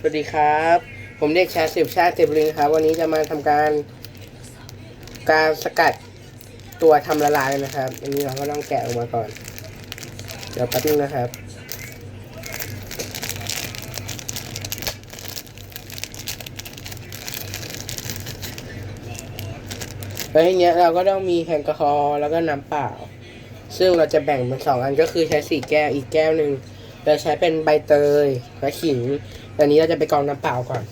สวัสดีครับ ผมเด็กชายสิบชาติเต็มลึงครับ วันนี้จะมาทำการ การสกัดตัวทำละลายนะครับ อันนี้เราก็ต้องแกะออกมาก่อน เดี๋ยวแป๊บนึงนะครับ แล้วทีเนี้ยเราก็ต้องมีแอลกอฮอล์แล้วก็น้ำเปล่า ซึ่งเราจะแบ่งเป็นสองอันก็คือใช้สี่แก้วอีกแก้วหนึ่งเราใช้เป็นใบเตยและขิง อันนี้เราจะไปกรองน้ำเปล่าก่อน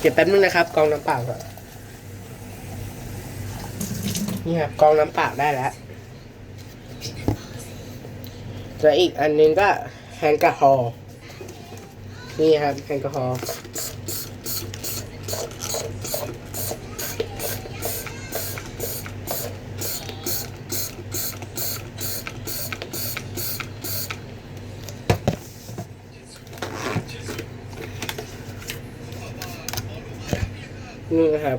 เก็บแป๊บนึงนะครับกรองน้ำเปล่าก่อน นี่ครับกรองน้ำเปล่าได้แล้วแล้วอีกอันนึงก็แฮงกะฮอลนี่ครับแฮงกะฮอล์ นี่นะครับ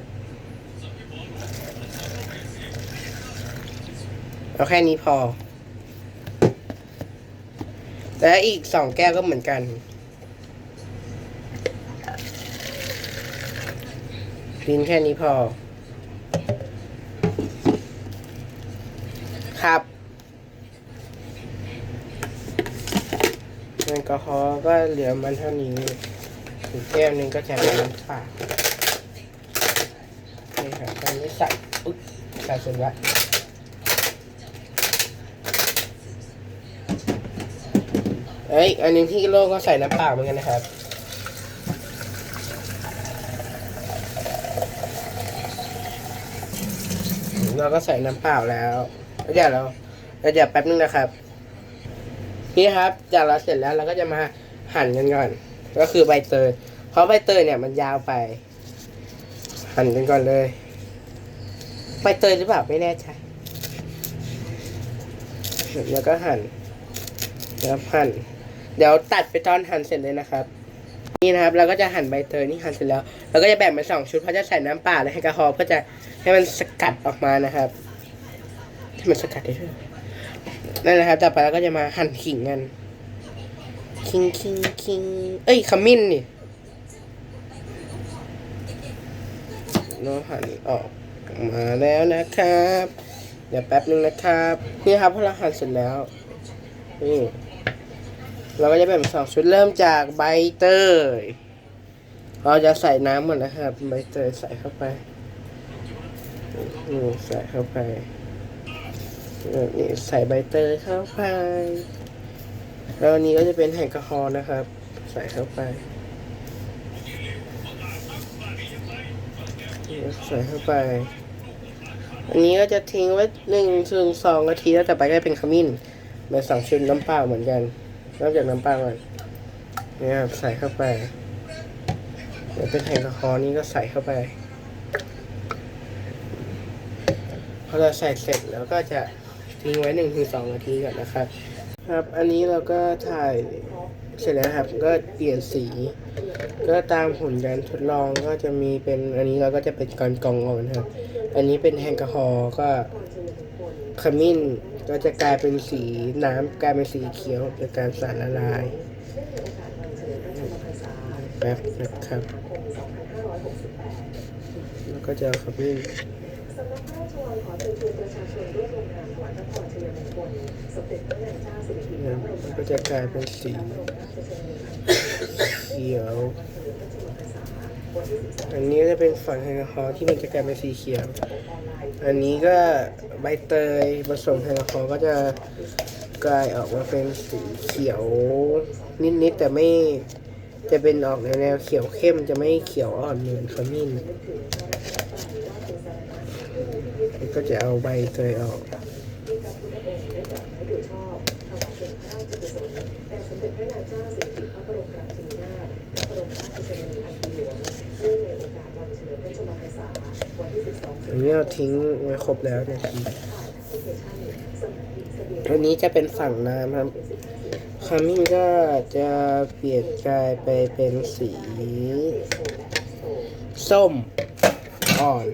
เอาแค่นี้พอ และอีกสองแก้วก็เหมือนกันดินแค่นี้พอ ครับแอลกอฮอล์ก็เหลือมันเท่านี้อีกแก้วนึงก็จะเป็นน้ำเปล่า นี่ครับตอนนี้ใส่อุ๊ยใส่เสร็จแล้วเอ้ยอันหนึงที่โลกก็ใส่น้ำเปล่าเหมือนกันนะครับเราก็ใส่น้ำเปล่าแล้วเดี๋ยวเราเดี๋ยวแป๊บนึงนะครับ นี่ครับจากเราเสร็จแล้วเราก็จะมาหั่นกันก่อน ก็คือใบเตย เพราะใบเตยเนี่ยมันยาวไป หั่นกันก่อนเลย ใบเตยหรือเปล่าไม่แน่ใจแล้วก็หั่นแล้วหั่น เดี๋ยวตัดไปตอนหั่นเสร็จเลยนะครับ นี่นะครับ เราก็จะหั่นใบเตยนี่หั่นเสร็จแล้วเราก็จะแบ่งเป็นสองชุดเพราะจะใส่น้ำเปล่าและแอลกอฮอล์เพื่อจะให้มันสกัดออกมานะครับให้มันสกัดได้ด้วยนั่นนะครับต่อไปเราก็จะมาหั่นขิงกันคิงคิงคิงเอ้ยขมิ้นนี่น้องหันออก มาแล้วนะครับ เดี๋ยวแป๊บนึงนะครับ นี่ครับพอเราหั่นเสร็จแล้วนี่เราก็จะแบ่งเป็นสองชุดเริ่มจากใบเตย เราจะใส่น้ำหมดนะครับ ใบเตยใส่เข้าไปนี่ใส่เข้าไปนี่ใส่ใบเตยเข้าไป แล้วนนี้ก็จะเป็นแอลกอฮอล์นะครับ ใส่เข้าไปใส่เข้าไป อันนี้ก็จะทิ้งไว้หนึ่งถึงสองนาทีแล้วแต่ไปก็เป็นขมิ้นเป็นสองชุดน้ำเปล่าเหมือนกันเริ่มจากน้ำเปล่าก่อนเนี่ยครับใส่เข้าไปเดี๋ยวเป็นแอลกอฮอนี่ก็ใส่เข้าไปพอเราใส่เสร็จแล้วก็จะทิ้งไว้หนึ่งถึงสองนาทีก่อนนะครับ ครับ อันนี้เราก็ถ่าย เสร็จแล้วครับ ก็เปลี่ยนสี ก็ตามผลการทดลองก็จะมีเป็นอันนี้เราก็จะเป็นกรกองออกนะครับ อันนี้เป็นแอลกอฮอลก็ขมิ้นก็จะกลายเป็นสีน้ำกลายเป็นสีเขียวจากการสารละลายแป๊บนะครับ แล้วก็จะขมิ้น เอาขมิ้นเนี่ยมันก็จะกลายเป็นสีเขียวอันนี้จะเป็นฝั่งแอลกอฮอล์ที่มันจะกลายเป็นสีเขียว อันนี้ก็ใบเตยผสมแอลกอฮอล์ก็จะกลายออกมาเป็นสีเขียวนิดๆแต่ไม่จะเป็นออกแนวแนวเขียวเข้มจะไม่เขียวอ่อนเหมือนขมิ้น ก็จะเอาใบเตยออกอันนี้เราทิ้งไว้ครบแล้วนาทีอันนี้จะเป็นฝั่งน้ำครับขมิ้นก็จะเปลี่ยนกลายไปเป็นสี ส้มอ่อน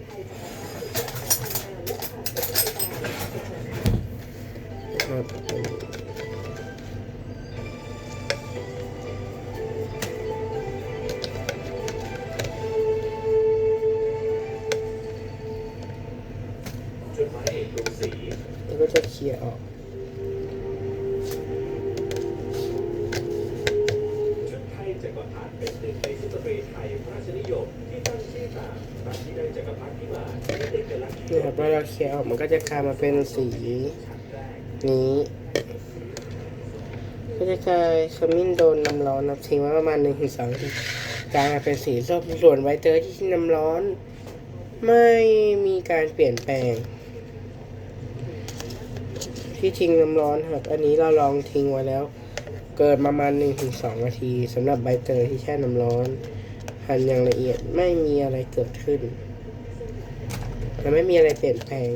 นึ่งในสตรีไทยราชนิยมที่ตั้งชื่อตามพระที่ได้จักรพรรดิพิมานเป็นลักษณ์เนี่ยครเราเคี่ยวมันก็จะกลายมาเป็นสีนี้ก็จะกลายขมิ้นโดนน้ำร้อนนะทิ้งไว้ประมาณหนึ่งถึงสองทีกลายมาเป็นสีส้มส่วนไวเตอร์ที่น้ำร้อน ไม่มีการเปลี่ยนแปลง ที่ทิ้งน้ำร้อนครับ อันนี้เราลองทิ้งไว้แล้ว เกิดประมาณหนึ่งถึงสองนาทีสำหรับใบเตยที่แช่น้ำร้อนหั่นอย่างละเอียดไม่มีอะไรเกิดขึ้นและไม่มีอะไรเปลี่ยนแปลง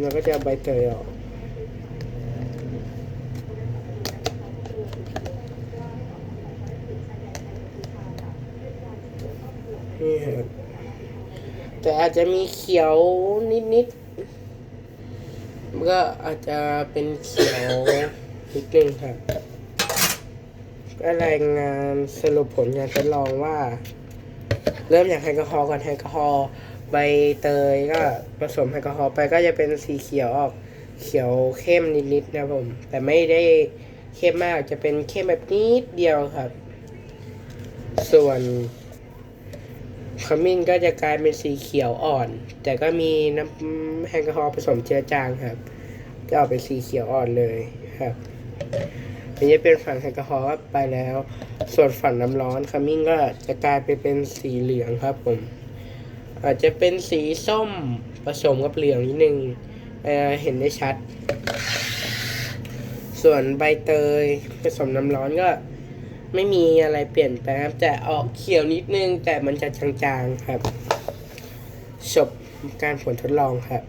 เราก็จะเอาใบเตยออกนี่ครับแต่อาจจะมีเขียวนิดๆ ก็อาจจะเป็นเขียวนิดนึงครับก็รายงานสรุปผลการทดลองว่า เริ่มจากแอลกอฮอล์ก่อนแอลกอฮอล์ใบเตยก็ผสมแอลกอฮอล์ไปก็จะเป็นสีเขียวออกเขียวเข้มนิดๆนะครับผม แต่ไม่ได้เข้มมากจะเป็นเข้มแบบนิดเดียวครับ ส่วน ขมิ้นก็จะกลายเป็นสีเขียวอ่อน แต่ก็มีน้ำแอลกอฮอล์ผสมเจือจางครับจะออกเป็นสีเขียวอ่อนเลยครับอันนี้เป็นฝั่งแอลกอฮอล์ไปแล้ว ส่วนฝั่งน้ำร้อนขมิ้นก็จะกลายไปเป็นสีเหลืองครับผม อาจจะเป็นสีส้มผสมกับเหลืองนิดนึงเอ่อเห็นได้ชัด ส่วนใบเตยผสมน้ำร้อนก็ ไม่มีอะไรเปลี่ยนแปลงครับแต่ออกเขียวนิดนึง แต่มันจะจางๆครับจบการผลทดลองครับ